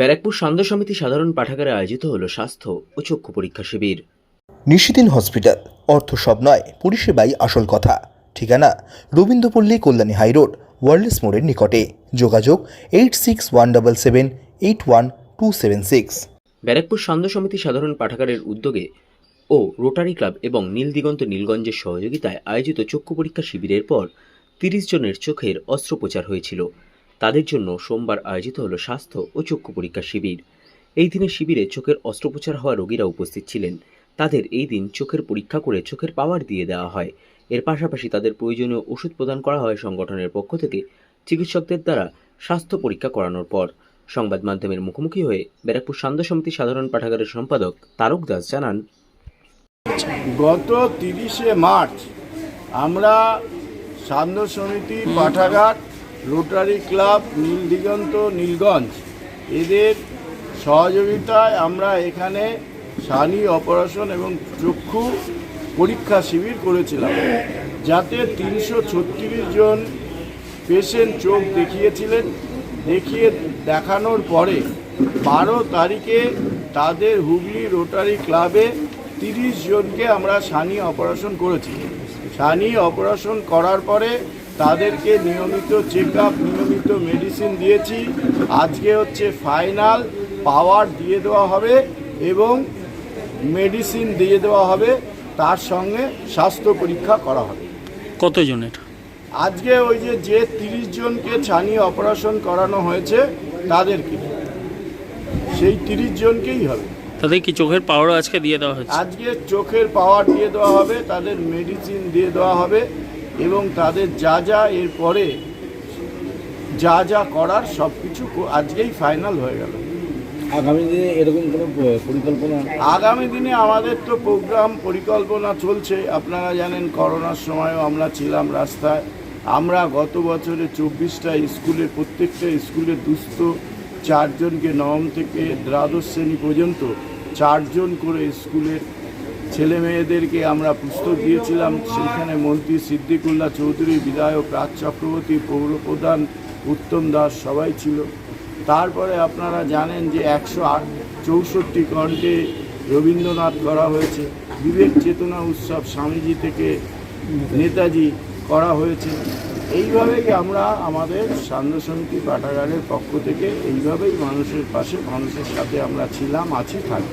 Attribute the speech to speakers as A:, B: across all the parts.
A: ব্যারাকপুর সান্ধ্য সমিতি সাধারণ পাঠাগারে আয়োজিত হল স্বাস্থ্য ও চক্ষু পরীক্ষা শিবির।
B: নিশিদিন হসপিটাল অর্থ সব নয় পরিষেবাই আসল কথা। ঠিকানা রবীন্দ্রপল্লী কল্যাণী হাইরোড ওয়ার্ল্ডস মোড়ের নিকটে। যোগাযোগ eight six one double seven eight one two seven six.
A: Barrackpore সান্ধ্য সমিতি সাধারণ পাঠাগারের উদ্যোগে ও রোটারি ক্লাব এবং নীল দিগন্ত নীলগঞ্জের সহযোগিতায় আয়োজিত চক্ষু পরীক্ষা শিবিরের পর তিরিশ জনের চোখের অস্ত্রোপচার হয়েছিল। তাদের জন্য সোমবার আয়োজিত হলো স্বাস্থ্য ও চক্ষু পরীক্ষা শিবির। এই দিনের শিবিরে চোখের অস্ত্রোপচার হওয়া রোগীরা উপস্থিত ছিলেন। তাদের এই দিন চোখের পরীক্ষা করে চোখের পাওয়ার দিয়ে দেওয়া হয়। এর পাশাপাশি তাদের প্রয়োজনীয় ওষুধ প্রদান করা হয় সংগঠনের পক্ষ থেকে চিকিৎসকদের দ্বারা স্বাস্থ্য পরীক্ষা করানোর পর। সংবাদ মাধ্যমের মুখোমুখি হয়ে ব্যারাকপুর সান্ধ্য সমিতি সাধারণ পাঠাগারের সম্পাদক তারক দাস জানান
C: গত তিরিশে মার্চ আমরা সান্ধ্য সমিতি পাঠাগার রোটারি ক্লাব নীল দিগন্ত নীলগঞ্জ। এদের সহযোগিতায় আমরা এখানে সানি অপারেশন এবং চক্ষু পরীক্ষা শিবির করেছিলাম, যাতে তিনশো ছত্রিশ জন পেশেন্ট চোখ দেখিয়েছিলেন, দেখিয়ে দেখানোর পরে বারো তারিখে তাদের হুগলি রোটারি ক্লাবে তিরিশ জনকে আমরা সানি অপারেশন করেছি। সানি অপারেশন করার পরে তাদেরকে নিয়মিত চেক আপ নিয়মিত মেডিসিন দিয়েছি। আজকে হচ্ছে ফাইনাল পাওয়ার দিয়ে দেওয়া হবে এবং মেডিসিন দিয়ে দেওয়া হবে। তার সঙ্গে স্বাস্থ্য পরীক্ষা করা হবে।
D: কতজনের
C: আজকে ওই যে যে তিরিশ জনকে ছানি অপারেশন করানো হয়েছে তাদেরকে। সেই তিরিশ জনকেই হবে।
D: তাদের কি চোখের পাওয়ারও আজকে দিয়ে দেওয়া হচ্ছে
C: আজকে চোখের পাওয়ার দিয়ে দেওয়া হবে তাদের মেডিসিন দিয়ে দেওয়া হবে। এবং তাদের যা যা এরপরে যা যা করার সব কিছু আজকেই ফাইনাল হয়ে গেল।
E: আগামী দিনে এরকম কোনো পরিকল্পনা?
C: আগামী দিনে আমাদের তো প্রোগ্রাম পরিকল্পনা চলছে। আপনারা জানেন করোনার সময়ও আমরা ছিলাম রাস্তায়। আমরা গত বছরে চব্বিশটা স্কুলে প্রত্যেকটা স্কুলে দুস্থ চারজনকে নবম থেকে দ্বাদশ শ্রেণি পর্যন্ত চারজন করে স্কুলের ছেলে মেয়েদেরকে আমরা পুস্তক দিয়েছিলাম, সেখানে মন্ত্রী সিদ্দিকুল্লাহ চৌধুরী, বিধায়ক রাজ চক্রবর্তী, পৌরপ্রধান উত্তম দাস সবাই ছিল। তারপরে আপনারা জানেন যে একশো আট চৌষট্টি কণ্ঠে রবীন্দ্রনাথ করা হয়েছে। বিবেক চেতনা উৎসব স্বামীজি থেকে নেতাজি করা হয়েছে। এইভাবেই আমরা আমাদের সান্ধ্য সমিতি পাঠাগারের পক্ষ থেকে এইভাবেই মানুষের পাশে, মানুষের সাথে আমরা ছিলাম, আছি, থাকব।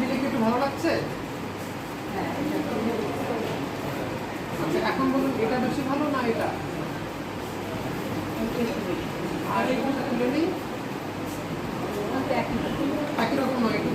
F: দিলে কি একটু ভালো লাগছে? আচ্ছা এখন বলুন, এটা বেশি ভালো না এটা? আর এইগুলো তুলে নিই।